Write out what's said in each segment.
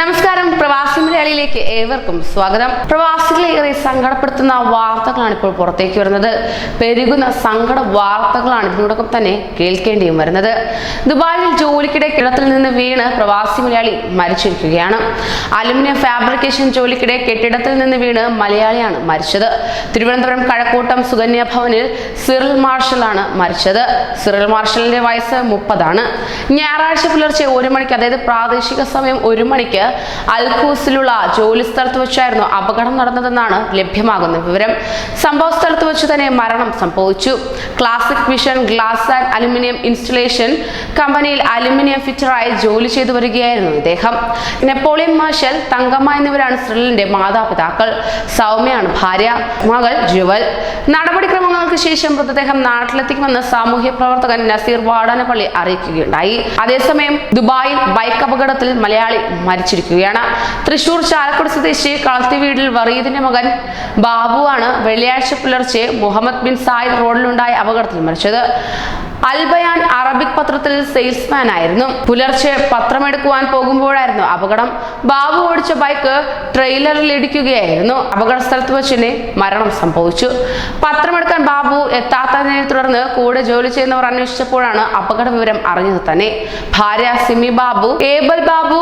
നമസ്കാരം. പ്രവാസി മലയാളിയിലേക്ക് ഏവർക്കും സ്വാഗതം. പ്രവാസികളെ ഏറെ സങ്കടപ്പെടുത്തുന്ന വാർത്തകളാണ് ഇപ്പോൾ പുറത്തേക്ക് വരുന്നത്. പെരുകുന്ന സങ്കട വാർത്തകളാണ് ഇതിനോടൊപ്പം തന്നെ കേൾക്കേണ്ടിയും വരുന്നത്. ദുബായിൽ ജോലിക്കിടെ കിടത്തിൽ നിന്ന് വീണ് പ്രവാസി മലയാളി മരിച്ചിരിക്കുകയാണ്. അലുമിനിയം ഫാബ്രിക്കേഷൻ ജോലിക്കിടെ കെട്ടിടത്തിൽ നിന്ന് വീണ് മലയാളിയാണ് മരിച്ചത്. തിരുവനന്തപുരം കഴക്കൂട്ടം സുകന്യ ഭവനിൽ സിറിൽ മാർഷലാണ് മരിച്ചത്. സിറിൽ മാർഷലിന്റെ വയസ്സ് മുപ്പതാണ്. ഞായറാഴ്ച പുലർച്ചെ ഒരു മണിക്ക് അതായത് പ്രാദേശിക സമയം ഒരു മണിക്ക് അൽഖൂസിലുള്ള ജോലി സ്ഥലത്ത് വെച്ചായിരുന്നു അപകടം നടന്നതെന്നാണ് ലഭ്യമാകുന്ന വിവരം. സംഭവ വെച്ച് തന്നെ മരണം സംഭവിച്ചു. Classic Vision Glass and Aluminium Installation കമ്പനിയിൽ അലുമിനിയം ഫിറ്ററായി ജോലി ചെയ്തു വരികയായിരുന്നു ഇദ്ദേഹം. നെപ്പോളിയൻ മാർഷൽ തങ്കമ്മ എന്നിവരാണ് ശ്രീലിന്റെ മാതാപിതാക്കൾ. സൗമ്യയാണ് ഭാര്യ മകൾ ജുവൽ. നടപടിക്രമങ്ങൾക്ക് ശേഷം മൃതദേഹം നാട്ടിലെത്തിക്കുമെന്ന് സാമൂഹ്യ പ്രവർത്തകൻ നസീർ വാടാനപ്പള്ളി അറിയിക്കുകയുണ്ടായി. അതേസമയം ദുബായിൽ ബൈക്ക് അപകടത്തിൽ മലയാളി മരിച്ചിരിക്കുകയാണ്. തൃശൂർ ചാലക്കുടി സ്വദേശി കളത്തി വീടിൽ വറീദിന്റെ മകൻ ബാബുവാണ്. വെള്ളിയാഴ്ച പുലർച്ചെ മുഹമ്മദ് ബിൻ സായിദ് റോഡിലുണ്ടായ അപകടത്തിൽ മരിച്ചത്. അൽബയാൻ അറബിക് പത്രത്തിൽ സെയിൽസ്മാൻ ആയിരുന്നു. പുലർച്ചെ പത്രമെടുക്കുവാൻ പോകുമ്പോഴായിരുന്നു അപകടം. ബാബു ഓടിച്ച ബൈക്ക് ട്രെയിലറിൽ ഇടിക്കുകയായിരുന്നു. അപകട സ്ഥലത്ത് വെച്ച് തന്നെ മരണം സംഭവിച്ചു. പത്രമെടുക്കാൻ ബാബു എത്താത്തതിനെ തുടർന്ന് കൂടെ ജോലി ചെയ്യുന്നവർ അന്വേഷിച്ചപ്പോഴാണ് അപകട വിവരം അറിഞ്ഞത് തന്നെ. ഭാര്യ സിമി ബാബു ഏബൽ ബാബു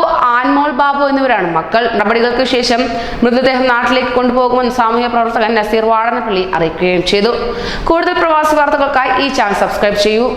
എന്നിവരാണ് മക്കൾ നടപടികൾക്ക് ശേഷം മൃതദേഹം നാട്ടിലേക്ക് കൊണ്ടുപോകുമെന്ന് സാമൂഹ്യ പ്രവർത്തകൻ നസീർ വാടനപ്പള്ളി അറിയിക്കുകയും ചെയ്തു. കൂടുതൽ പ്രവാസി വാർത്തകൾക്കായി ഈ ചാനൽ സബ്സ്ക്രൈബ് ചെയ്യൂ.